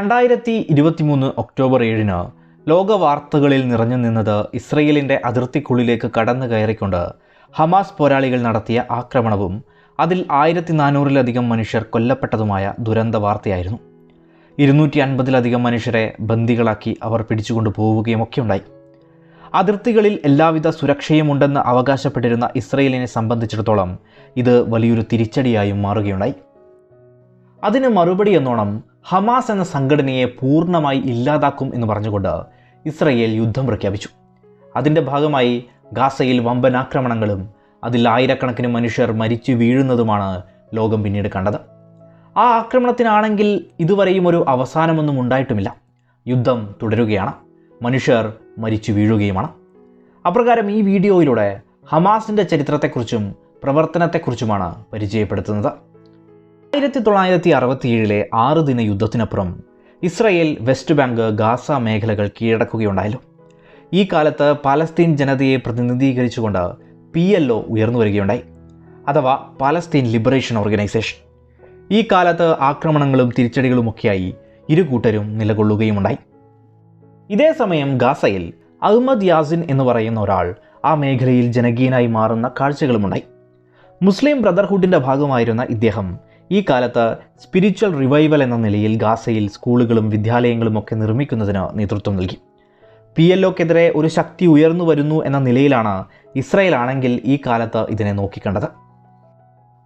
രണ്ടായിരത്തി ഇരുപത്തിമൂന്ന് ഒക്ടോബർ ഏഴിന് ലോക വാർത്തകളിൽ നിറഞ്ഞു നിന്നത് ഇസ്രയേലിന്റെ അതിർത്തിക്കുള്ളിലേക്ക് കടന്നു കയറിക്കൊണ്ട് ഹമാസ് പോരാളികൾ നടത്തിയ ആക്രമണവും അതിൽ ആയിരത്തി നാനൂറിലധികം മനുഷ്യർ കൊല്ലപ്പെട്ടതുമായ ദുരന്ത വാർത്തയായിരുന്നു. ഇരുന്നൂറ്റി അൻപതിലധികം മനുഷ്യരെ ബന്ദികളാക്കി അവർ പിടിച്ചുകൊണ്ടു പോവുകയും ഒക്കെ ഉണ്ടായി അതിർത്തികളിൽ എല്ലാവിധ സുരക്ഷയും ഉണ്ടെന്ന് അവകാശപ്പെട്ടിരുന്ന ഇസ്രയേലിനെ സംബന്ധിച്ചിടത്തോളം ഇത് വലിയൊരു തിരിച്ചടിയായും മാറുകയുണ്ടായി. അതിന് മറുപടി എന്നോണം ഹമാസ് എന്ന സംഘടനയെ പൂർണമായി ഇല്ലാതാക്കും എന്ന് പറഞ്ഞുകൊണ്ട് ഇസ്രയേൽ യുദ്ധം പ്രഖ്യാപിച്ചു. അതിന്റെ ഭാഗമായി ഗാസയിൽ വമ്പൻ ആക്രമണങ്ങളും അതിൽ ആയിരക്കണക്കിന് മനുഷ്യർ മരിച്ചു വീഴുന്നതുമാണ് ലോകം പിന്നീട് കണ്ടത്. ആ ആക്രമണത്തിനാണെങ്കിൽ ഇതുവരെയും ഒരു അവസാനമൊന്നും ഉണ്ടായിട്ടുമില്ല. യുദ്ധം തുടരുകയാണ്. മനുഷ്യർ മരിച്ചു വീഴുകയുമാണ്. അപ്രകാരം ഈ വീഡിയോയിലൂടെ ഹമാസിന്റെ ചരിത്രത്തെക്കുറിച്ചും പ്രവർത്തനത്തെക്കുറിച്ചുമാണ് പരിചയപ്പെടുത്തുന്നത്. ആയിരത്തി തൊള്ളായിരത്തി അറുപത്തിയേഴിലെ ആറ് ദിന യുദ്ധത്തിനപ്പുറം ഇസ്രയേൽ വെസ്റ്റ് ബാങ്ക് ഗാസ മേഖലകൾ കീഴടക്കുകയുണ്ടായല്ലോ. ഈ കാലത്ത് പലസ്തീൻ ജനതയെ പ്രതിനിധീകരിച്ചുകൊണ്ട് പി എൽ ഒ ഉയർന്നു വരികയുണ്ടായി അഥവാ പലസ്തീൻ ലിബറേഷൻ ഓർഗനൈസേഷൻ. ഈ കാലത്ത് ആക്രമണങ്ങളും തിരിച്ചടികളുമൊക്കെയായി ഇരു കൂട്ടരും നിലകൊള്ളുകയുമുണ്ടായി. ഇതേ സമയം ഗാസയിൽ അഹമ്മദ് യാസിൻ എന്ന് പറയുന്ന ഒരാൾ ആ മേഖലയിൽ ജനകീയനായി മാറുന്ന കാഴ്ചകളുമുണ്ടായി. മുസ്ലിം ബ്രദർഹുഡിന്റെ ഭാഗമായിരുന്ന ഇദ്ദേഹം ഈ കാലത്ത് സ്പിരിച്വൽ റിവൈവൽ എന്ന നിലയിൽ ഗാസയിൽ സ്കൂളുകളും വിദ്യാലയങ്ങളും ഒക്കെ നിർമ്മിക്കുന്നതിന് നേതൃത്വം നൽകി. പി എൽ ഒക്കെതിരെ ഒരു ശക്തി ഉയർന്നു വരുന്നു എന്ന നിലയിലാണ് ഇസ്രയേൽ ആണെങ്കിൽ ഈ കാലത്ത് ഇതിനെ നോക്കിക്കണ്ടത്.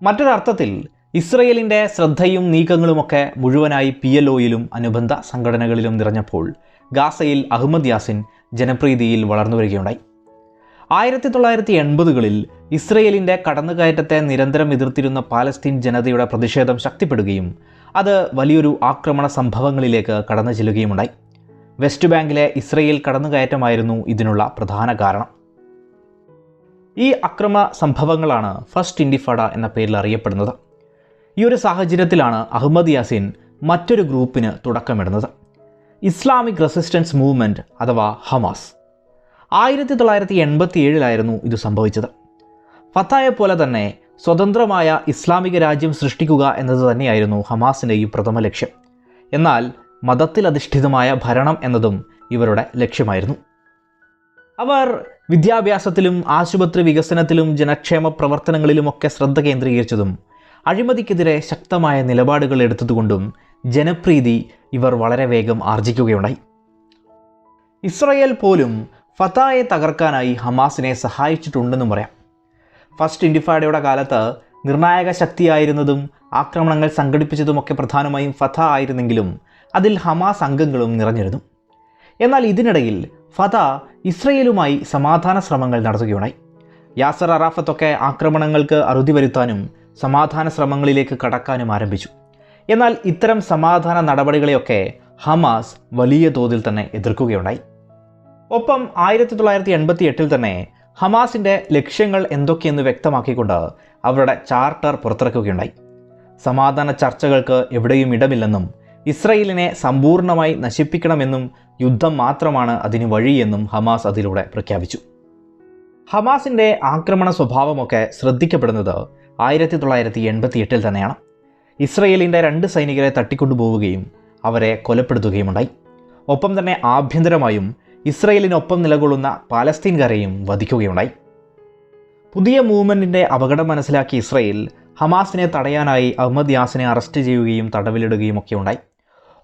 മറ്റൊരർത്ഥത്തിൽ ഇസ്രയേലിന്റെ ശ്രദ്ധയും നീക്കങ്ങളുമൊക്കെ മുഴുവനായി പി എൽ അനുബന്ധ സംഘടനകളിലും നിറഞ്ഞപ്പോൾ ഗാസയിൽ അഹമ്മദ് യാസിൻ ജനപ്രീതിയിൽ വളർന്നു വരികയുണ്ടായി. ആയിരത്തി തൊള്ളായിരത്തി എൺപതുകളിൽ ഇസ്രയേലിന്റെ കടന്നുകയറ്റത്തെ നിരന്തരം എതിർത്തിരുന്ന പാലസ്തീൻ ജനതയുടെ പ്രതിഷേധം ശക്തിപ്പെടുകയും അത് വലിയൊരു ആക്രമണ സംഭവങ്ങളിലേക്ക് കടന്നു ചെല്ലുകയുമുണ്ടായി. വെസ്റ്റ് ബാങ്കിലെ ഇസ്രയേൽ കടന്നുകയറ്റമായിരുന്നു ഇതിനുള്ള പ്രധാന കാരണം. ഈ അക്രമ സംഭവങ്ങളാണ് ഫസ്റ്റ് ഇൻഡിഫാഡ എന്ന പേരിൽ അറിയപ്പെടുന്നത്. ഈ ഒരു സാഹചര്യത്തിലാണ് അഹമ്മദ് യാസിൻ മറ്റൊരു ഗ്രൂപ്പിന് തുടക്കമിടുന്നത്. ഇസ്ലാമിക് റെസിസ്റ്റൻസ് മൂവ്മെന്റ് അഥവാ ഹമാസ്. ആയിരത്തി തൊള്ളായിരത്തി എൺപത്തി ഏഴിലായിരുന്നു ഇത് സംഭവിച്ചത്. ഫത്തായെ പോലെ തന്നെ സ്വതന്ത്രമായ ഇസ്ലാമിക രാജ്യം സൃഷ്ടിക്കുക എന്നത് തന്നെയായിരുന്നു ഹമാസിന്റെയും പ്രഥമ ലക്ഷ്യം. എന്നാൽ മതത്തിലധിഷ്ഠിതമായ ഭരണം എന്നതും ഇവരുടെ ലക്ഷ്യമായിരുന്നു. അവർ വിദ്യാഭ്യാസത്തിലും ആശുപത്രി വികസനത്തിലും ജനക്ഷേമ പ്രവർത്തനങ്ങളിലുമൊക്കെ ശ്രദ്ധ കേന്ദ്രീകരിച്ചതും അഴിമതിക്കെതിരെ ശക്തമായ നിലപാടുകൾ എടുത്തതുകൊണ്ടും ജനപ്രീതി ഇവർ വളരെ വേഗം ആർജിക്കുകയുണ്ടായി. ഇസ്രയേൽ പോലും ഫത്തായെ തകർക്കാനായി ഹമാസിനെ സഹായിച്ചിട്ടുണ്ടെന്നും പറയാം. ഫസ്റ്റ് ഇൻഡിഫാഡയുടെ കാലത്ത് നിർണായക ശക്തിയായിരുന്നതും ആക്രമണങ്ങൾ സംഘടിപ്പിച്ചതുമൊക്കെ പ്രധാനമായും ഫത ആയിരുന്നെങ്കിലും അതിൽ ഹമാസ് അംഗങ്ങളും നിറഞ്ഞിരുന്നു. എന്നാൽ ഇതിനിടയിൽ ഫത ഇസ്രയേലുമായി സമാധാന ശ്രമങ്ങൾ നടത്തുകയുണ്ടായി. യാസർ അറാഫത്തൊക്കെ ആക്രമണങ്ങൾക്ക് അറുതി വരുത്താനും സമാധാന ശ്രമങ്ങളിലേക്ക് കടക്കാനും ആരംഭിച്ചു. എന്നാൽ ഇത്തരം സമാധാന നടപടികളെയൊക്കെ ഹമാസ് വലിയ തോതിൽ തന്നെ എതിർക്കുകയുണ്ടായി. ഒപ്പം ആയിരത്തി തൊള്ളായിരത്തി എൺപത്തി എട്ടിൽ തന്നെ ഹമാസിന്റെ ലക്ഷ്യങ്ങൾ എന്തൊക്കെയെന്ന് വ്യക്തമാക്കിക്കൊണ്ട് അവരുടെ ചാർട്ടർ പുറത്തിറക്കുകയുണ്ടായി. സമാധാന ചർച്ചകൾക്ക് എവിടെയും ഇടമില്ലെന്നും ഇസ്രയേലിനെ സമ്പൂർണമായി നശിപ്പിക്കണമെന്നും യുദ്ധം മാത്രമാണ് അതിന് വഴിയെന്നും ഹമാസ് അതിലൂടെ പ്രഖ്യാപിച്ചു. ഹമാസിന്റെ ആക്രമണ സ്വഭാവമൊക്കെ ശ്രദ്ധിക്കപ്പെടുന്നത് ആയിരത്തി തൊള്ളായിരത്തി എൺപത്തി എട്ടിൽ തന്നെയാണ്. ഇസ്രയേലിന്റെ രണ്ട് സൈനികരെ തട്ടിക്കൊണ്ടുപോവുകയും അവരെ കൊലപ്പെടുത്തുകയുമുണ്ടായി. ഒപ്പം തന്നെ ആഭ്യന്തരമായും ഇസ്രയേലിനൊപ്പം നിലകൊള്ളുന്ന പാലസ്തീൻകാരെയും വധിക്കുകയുണ്ടായി. പുതിയ മൂവ്മെന്റിന്റെ അപകടം മനസ്സിലാക്കിയ ഇസ്രയേൽ ഹമാസിനെ തടയാനായി അഹമ്മദ് യാസിനെ അറസ്റ്റ് ചെയ്യുകയും തടവിലിടുകയും ഒക്കെ ഉണ്ടായി.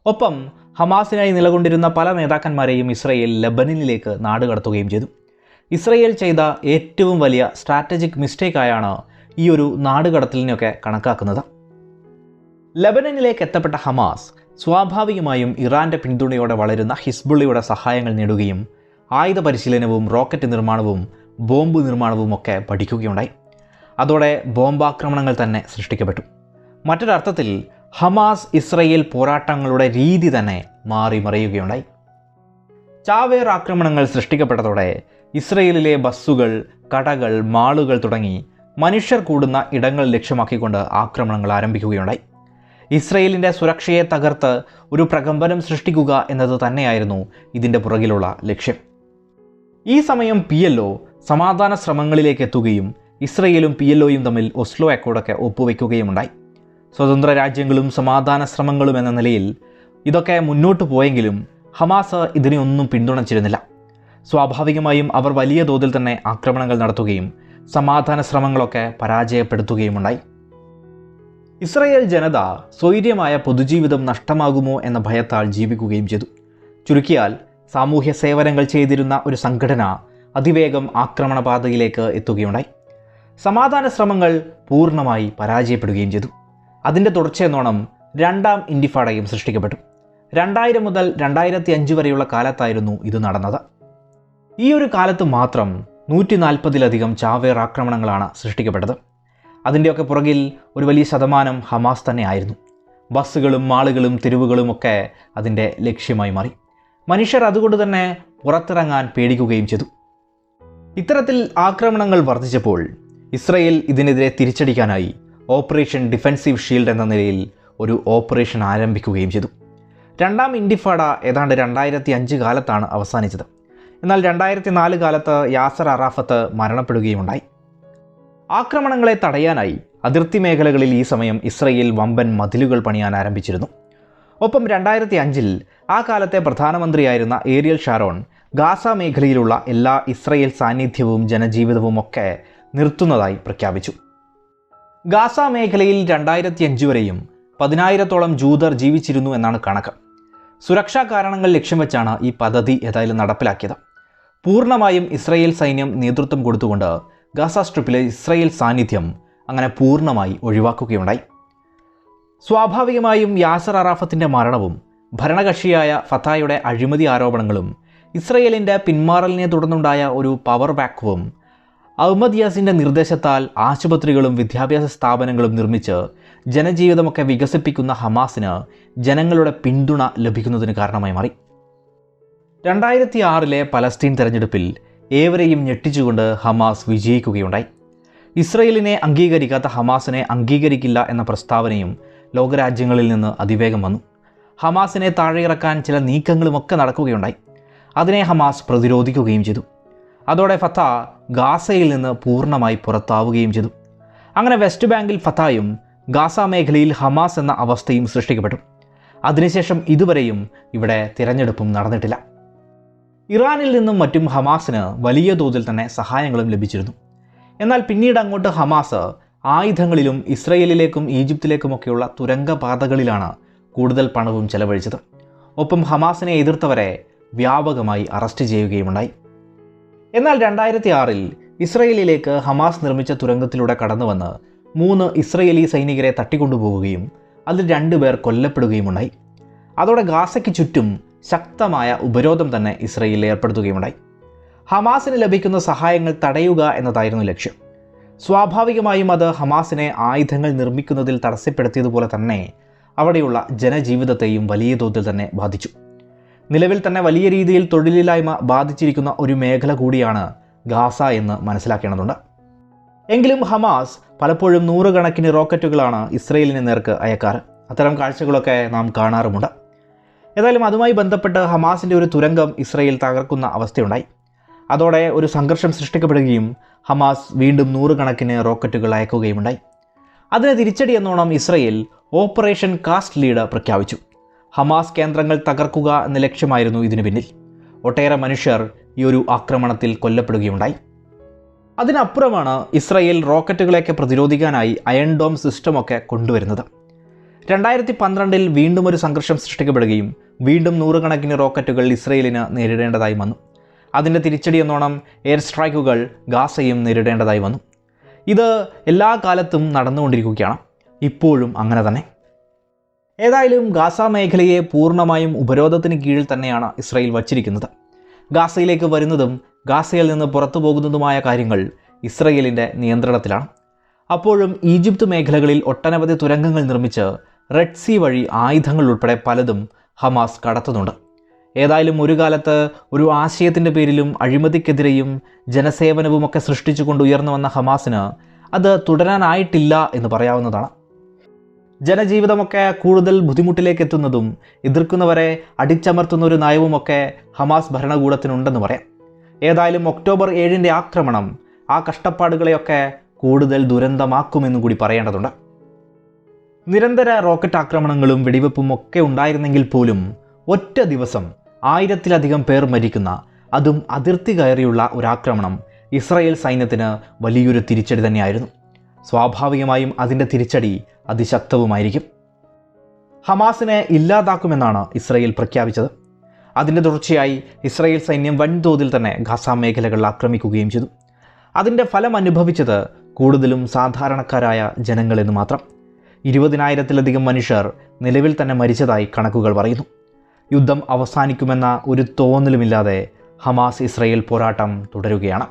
ഒപ്പം ഹമാസിനായി നിലകൊണ്ടിരുന്ന പല നേതാക്കന്മാരെയും ഇസ്രയേൽ ലബനിലേക്ക് നാടുകടത്തുകയും ചെയ്തു. ഇസ്രയേൽ ചെയ്ത ഏറ്റവും വലിയ സ്ട്രാറ്റജിക് മിസ്റ്റേക്കായാണ് ഈ ഒരു നാടുകടത്തലിനെയൊക്കെ കണക്കാക്കുന്നത്. ലബനനിലേക്ക് എത്തപ്പെട്ട ഹമാസ് സ്വാഭാവികമായും ഇറാന്റെ പിന്തുണയോടെ വളരുന്ന ഹിസ്ബുള്ളയുടെ സഹായങ്ങൾ നേടുകയും ആയുധ പരിശീലനവും റോക്കറ്റ് നിർമ്മാണവും ബോംബ് നിർമ്മാണവും ഒക്കെ പഠിക്കുകയുണ്ടായി. അതോടെ ബോംബാക്രമണങ്ങൾ തന്നെ സൃഷ്ടിക്കപ്പെട്ടു. മറ്റൊരർത്ഥത്തിൽ ഹമാസ് ഇസ്രയേൽ പോരാട്ടങ്ങളുടെ രീതി തന്നെ മാറി മറിയുകയുണ്ടായി ചാവേർ ആക്രമണങ്ങൾ സൃഷ്ടിക്കപ്പെട്ടതോടെ ഇസ്രയേലിലെ ബസ്സുകൾ കടകൾ മാളുകൾ തുടങ്ങി മനുഷ്യർ കൂടുന്ന ഇടങ്ങൾ ലക്ഷ്യമാക്കിക്കൊണ്ട് ആക്രമണങ്ങൾ ആരംഭിക്കുകയുണ്ടായി. ഇസ്രയേലിന്റെ സുരക്ഷയെ തകർത്ത് ഒരു പ്രകമ്പനം സൃഷ്ടിക്കുക എന്നത് തന്നെയായിരുന്നു ഇതിന്റെ പുറകിലുള്ള ലക്ഷ്യം. ഈ സമയം പി എൽ ഒ സമാധാന ശ്രമങ്ങളിലേക്ക് എത്തുകയും ഇസ്രയേലും പി എൽ ഒയും തമ്മിൽ ഒസ്ലോ അക്കോഡൊക്കെ ഒപ്പുവെക്കുകയുമുണ്ടായി. സ്വതന്ത്ര രാജ്യങ്ങളും സമാധാന ശ്രമങ്ങളും എന്ന നിലയിൽ ഇതൊക്കെ മുന്നോട്ട് പോയെങ്കിലും ഹമാസ് ഇതിനെ ഒന്നും പിന്തുണച്ചിരുന്നില്ല. സ്വാഭാവികമായും അവർ വലിയ തോതിൽ തന്നെ ആക്രമണങ്ങൾ നടത്തുകയും സമാധാന ശ്രമങ്ങളൊക്കെ പരാജയപ്പെടുത്തുകയുമുണ്ടായി. ഇസ്രയേൽ ജനത സ്വൈര്യമായ പൊതുജീവിതം നഷ്ടമാകുമോ എന്ന ഭയത്താൽ ജീവിക്കുകയും ചെയ്തു. ചുരുക്കിയാൽ സാമൂഹ്യ സേവനങ്ങൾ ചെയ്തിരുന്ന ഒരു സംഘടന അതിവേഗം ആക്രമണപാതയിലേക്ക് എത്തുകയുണ്ടായി. സമാധാന ശ്രമങ്ങൾ പൂർണമായി പരാജയപ്പെടുകയും ചെയ്തു. അതിന്റെ തുടർച്ചയെന്നോണം രണ്ടാം ഇൻഡിഫാഡയും സൃഷ്ടിക്കപ്പെട്ടു. രണ്ടായിരം മുതൽ രണ്ടായിരത്തി അഞ്ച് വരെയുള്ള കാലത്തായിരുന്നു ഇത് നടന്നത്. ഈ ഒരു കാലത്ത് മാത്രം നൂറ്റി നാൽപ്പതിലധികം ചാവേർ ആക്രമണങ്ങളാണ് സൃഷ്ടിക്കപ്പെട്ടത്. അതിന്റെയൊക്കെ പുറകിൽ ഒരു വലിയ ശതമാനം ഹമാസ് തന്നെ ആയിരുന്നു ബസ്സുകളും മാളുകളും തെരുവുകളും ഒക്കെ അതിന്റെ ലക്ഷ്യമായി മാറി. മനുഷ്യർ അതുകൊണ്ട് തന്നെ പുറത്തിറങ്ങാൻ പേടിക്കുകയും ചെയ്തു. ഇത്തരത്തിൽ ആക്രമണങ്ങൾ വർദ്ധിച്ചപ്പോൾ ഇസ്രയേൽ ഇതിനെതിരെ തിരിച്ചടിക്കാനായി ഓപ്പറേഷൻ ഡിഫെൻസീവ് ഷീൽഡ് എന്ന നിലയിൽ ഒരു ഓപ്പറേഷൻ ആരംഭിക്കുകയും ചെയ്തു. രണ്ടാം ഇൻഡിഫാഡ ഏതാണ്ട് രണ്ടായിരത്തി അഞ്ച് കാലത്താണ് അവസാനിച്ചത്. എന്നാൽ രണ്ടായിരത്തി നാല് കാലത്ത് യാസർ അറാഫത്ത് മരണപ്പെടുകയുമുണ്ടായി. ആക്രമണങ്ങളെ തടയാനായി അതിർത്തി മേഖലകളിൽ ഈ സമയം ഇസ്രയേൽ വമ്പൻ മതിലുകൾ പണിയാൻ ആരംഭിച്ചിരുന്നു. ഒപ്പം രണ്ടായിരത്തി അഞ്ചിൽ ആ കാലത്തെ പ്രധാനമന്ത്രിയായിരുന്ന ഏരിയൽ ഷാരോൺ ഗാസ മേഖലയിലുള്ള എല്ലാ ഇസ്രയേൽ സാന്നിധ്യവും ജനജീവിതവും ഒക്കെ നിർത്തുന്നതായി പ്രഖ്യാപിച്ചു. ഗാസ മേഖലയിൽ രണ്ടായിരത്തി അഞ്ച് വരെയും പതിനായിരത്തോളം ജൂതർ ജീവിച്ചിരുന്നു എന്നാണ് കണക്ക്. സുരക്ഷാ കാരണങ്ങൾ ലക്ഷ്യം വെച്ചാണ് ഈ പദ്ധതി ഏതായാലും നടപ്പിലാക്കിയത്. പൂർണമായും ഇസ്രയേൽ സൈന്യം നേതൃത്വം കൊടുത്തുകൊണ്ട് ഗാസ സ്ട്രിപ്പിലെ ഇസ്രയേൽ സാന്നിധ്യം അങ്ങനെ പൂർണമായി ഒഴിവാക്കുകയുണ്ടായി. സ്വാഭാവികമായും യാസർ അറാഫത്തിന്റെ മരണവും ഭരണകക്ഷിയായ ഫത്തായുടെ അഴിമതി ആരോപണങ്ങളും ഇസ്രയേലിന്റെ പിന്മാറലിനെ തുടർന്നുണ്ടായ ഒരു പവർ വാക്വവും അഹമ്മദ് യാസിന്റെ നിർദ്ദേശത്താൽ ആശുപത്രികളും വിദ്യാഭ്യാസ സ്ഥാപനങ്ങളും നിർമ്മിച്ച് ജനജീവിതമൊക്കെ വികസിപ്പിക്കുന്ന ഹമാസിന് ജനങ്ങളുടെ പിന്തുണ ലഭിക്കുന്നതിന് കാരണമായി മാറി. രണ്ടായിരത്തി ആറിലെ പലസ്തീൻ തെരഞ്ഞെടുപ്പിൽ ഏവരെയും ഞെട്ടിച്ചുകൊണ്ട് ഹമാസ് വിജയിക്കുകയുണ്ടായി. ഇസ്രയേലിനെ അംഗീകരിക്കാത്ത ഹമാസിനെ അംഗീകരിക്കില്ല എന്ന പ്രസ്താവനയും ലോകരാജ്യങ്ങളിൽ നിന്ന് അതിവേഗം വന്നു. ഹമാസിനെ താഴെയിറക്കാൻ ചില നീക്കങ്ങളുമൊക്കെ നടക്കുകയുണ്ടായി. അതിനെ ഹമാസ് പ്രതിരോധിക്കുകയും ചെയ്തു. അതോടെ ഫത്ത ഗാസയിൽ നിന്ന് പൂർണമായി പുറത്താവുകയും ചെയ്തു. അങ്ങനെ വെസ്റ്റ് ബാങ്കിൽ ഫത്തായും ഗാസ മേഖലയിൽ ഹമാസ് എന്ന അവസ്ഥയും സൃഷ്ടിക്കപ്പെട്ടു. അതിനുശേഷം ഇതുവരെയും ഇവിടെ തിരഞ്ഞെടുപ്പും നടന്നിട്ടില്ല. ഇറാനിൽ നിന്നും മറ്റും ഹമാസിന് വലിയ തോതിൽ തന്നെ സഹായങ്ങളും ലഭിച്ചിരുന്നു. എന്നാൽ പിന്നീട് അങ്ങോട്ട് ഹമാസ് ആയുധങ്ങളിലും ഇസ്രയേലിലേക്കും ഈജിപ്തിലേക്കുമൊക്കെയുള്ള തുരങ്കപാതകളിലാണ് കൂടുതൽ പണവും ചെലവഴിച്ചത്. ഒപ്പം ഹമാസിനെ എതിർത്തവരെ വ്യാപകമായി അറസ്റ്റ് ചെയ്യുകയുമുണ്ടായി. എന്നാൽ രണ്ടായിരത്തി ആറിൽ ഇസ്രയേലിലേക്ക് ഹമാസ് നിർമ്മിച്ച തുരങ്കത്തിലൂടെ കടന്നുവന്ന് മൂന്ന് ഇസ്രയേലി സൈനികരെ തട്ടിക്കൊണ്ടുപോവുകയും അതിൽ രണ്ടുപേർ കൊല്ലപ്പെടുകയുമുണ്ടായി. അതോടെ ഗാസയ്ക്ക് ചുറ്റും ശക്തമായ ഉപരോധം തന്നെ ഇസ്രയേലിൽ ഏർപ്പെടുത്തുകയുമുണ്ടായി ഹമാസിന് ലഭിക്കുന്ന സഹായങ്ങൾ തടയുക എന്നതായിരുന്നു ലക്ഷ്യം. സ്വാഭാവികമായും അത് ഹമാസിനെ ആയുധങ്ങൾ നിർമ്മിക്കുന്നതിൽ തടസ്സപ്പെടുത്തിയതുപോലെ തന്നെ അവിടെയുള്ള ജനജീവിതത്തെയും വലിയ തോതിൽ തന്നെ ബാധിച്ചു. നിലവിൽ തന്നെ വലിയ രീതിയിൽ തൊഴിലില്ലായ്മ ബാധിച്ചിരിക്കുന്ന ഒരു മേഖല കൂടിയാണ് ഗാസ എന്ന് മനസ്സിലാക്കേണ്ടതുണ്ട്. എങ്കിലും ഹമാസ് പലപ്പോഴും നൂറുകണക്കിന് റോക്കറ്റുകളാണ് ഇസ്രയേലിന് നേർക്ക് അയക്കാറ്. അത്തരം കാഴ്ചകളൊക്കെ നാം കാണാറുമുണ്ട്. ഏതായാലും അതുമായി ബന്ധപ്പെട്ട് ഹമാസിന്റെ ഒരു തുരങ്കം ഇസ്രയേൽ തകർക്കുന്ന അവസ്ഥയുണ്ടായി. അതോടെ ഒരു സംഘർഷം സൃഷ്ടിക്കപ്പെടുകയും ഹമാസ് വീണ്ടും നൂറുകണക്കിന് റോക്കറ്റുകൾ അയക്കുകയുമുണ്ടായി. അതിന് തിരിച്ചടി എന്നോണം ഇസ്രയേൽ ഓപ്പറേഷൻ കാസ്റ്റ് ലീഡ് പ്രഖ്യാപിച്ചു. ഹമാസ് കേന്ദ്രങ്ങൾ തകർക്കുക എന്ന ലക്ഷ്യമായിരുന്നു ഇതിനു പിന്നിൽ. ഒട്ടേറെ മനുഷ്യർ ഈ ഒരു ആക്രമണത്തിൽ കൊല്ലപ്പെടുകയുണ്ടായി അതിനപ്പുറമാണ് ഇസ്രയേൽ റോക്കറ്റുകളെയൊക്കെ പ്രതിരോധിക്കാനായി അയൺ ഡോം സിസ്റ്റമൊക്കെ കൊണ്ടുവരുന്നത്. രണ്ടായിരത്തി പന്ത്രണ്ടിൽ വീണ്ടും ഒരു സംഘർഷം സൃഷ്ടിക്കപ്പെടുകയും വീണ്ടും നൂറുകണക്കിന് റോക്കറ്റുകൾ ഇസ്രയേലിന് നേരിടേണ്ടതായി വന്നു. അതിന്റെ തിരിച്ചടി എന്നോണം എയർ സ്ട്രൈക്കുകൾ ഗാസയും നേരിടേണ്ടതായി വന്നു. ഇത് എല്ലാ കാലത്തും നടന്നുകൊണ്ടിരിക്കുകയാണ്. ഇപ്പോഴും അങ്ങനെ തന്നെ. ഏതായാലും ഗാസ മേഖലയെ പൂർണമായും ഉപരോധത്തിന് കീഴിൽ തന്നെയാണ് ഇസ്രയേൽ വച്ചിരിക്കുന്നത്. ഗാസയിലേക്ക് വരുന്നതും ഗാസയിൽ നിന്ന് പുറത്തു പോകുന്നതുമായ കാര്യങ്ങൾ ഇസ്രയേലിന്റെ നിയന്ത്രണത്തിലാണ്. അപ്പോഴും ഈജിപ്ത് മേഖലകളിൽ ഒട്ടനവധി തുരങ്കങ്ങൾ നിർമ്മിച്ച് റെഡ് സീ വഴി ആയുധങ്ങൾ ഉൾപ്പെടെ പലതും ഹമാസ് കടത്തുന്നുണ്ട്. ഏതായാലും ഒരു കാലത്ത് ഒരു ആശയത്തിന്റെ പേരിലും അഴിമതിക്കെതിരെയും ജനസേവനവുമൊക്കെ സൃഷ്ടിച്ചുകൊണ്ട് ഉയർന്നു വന്ന ഹമാസിന് അത് തുടരാനായിട്ടില്ല എന്ന് പറയാവുന്നതാണ്. ജനജീവിതമൊക്കെ കൂടുതൽ ബുദ്ധിമുട്ടിലേക്ക് എത്തുന്നതും എതിർക്കുന്നവരെ അടിച്ചമർത്തുന്ന ഒരു നയവുമൊക്കെ ഹമാസ് ഭരണകൂടത്തിനുണ്ടെന്ന് പറയാം. ഏതായാലും ഒക്ടോബർ ഏഴിന്റെ ആക്രമണം ആ കഷ്ടപ്പാടുകളെയൊക്കെ കൂടുതൽ ദുരന്തമാക്കുമെന്നും കൂടി പറയേണ്ടതുണ്ട്. നിരന്തര റോക്കറ്റ് ആക്രമണങ്ങളും വെടിവെപ്പും ഒക്കെ ഉണ്ടായിരുന്നെങ്കിൽ പോലും ഒറ്റ ദിവസം ആയിരത്തിലധികം പേർ മരിക്കുന്ന അതും അതിർത്തി കയറിയുള്ള ഒരാക്രമണം ഇസ്രായേൽ സൈന്യത്തിന് വലിയൊരു തിരിച്ചടി തന്നെയായിരുന്നു. സ്വാഭാവികമായും അതിന്റെ തിരിച്ചടി അതിശക്തവുമായിരിക്കും. ഹമാസിനെ ഇല്ലാതാക്കുമെന്നാണ് ഇസ്രായേൽ പ്രഖ്യാപിച്ചത്. അതിന്റെ തുടർച്ചയായി ഇസ്രായേൽ സൈന്യം വൻതോതിൽ തന്നെ ഗാസ മേഖലകൾ ആക്രമിക്കുകയും ചെയ്തു. അതിന്റെ ഫലം അനുഭവിച്ചത് കൂടുതലും സാധാരണക്കാരായ ജനങ്ങളെന്ന് മാത്രം. ഇരുപതിനായിരത്തിലധികം മനുഷ്യർ നിലവിൽ തന്നെ മരിച്ചതായി കണക്കുകൾ പറയുന്നു. യുദ്ധം അവസാനിക്കുമെന്ന ഒരു തോന്നലുമില്ലാതെ ഹമാസ് ഇസ്രയേൽ പോരാട്ടം തുടരുകയാണ്.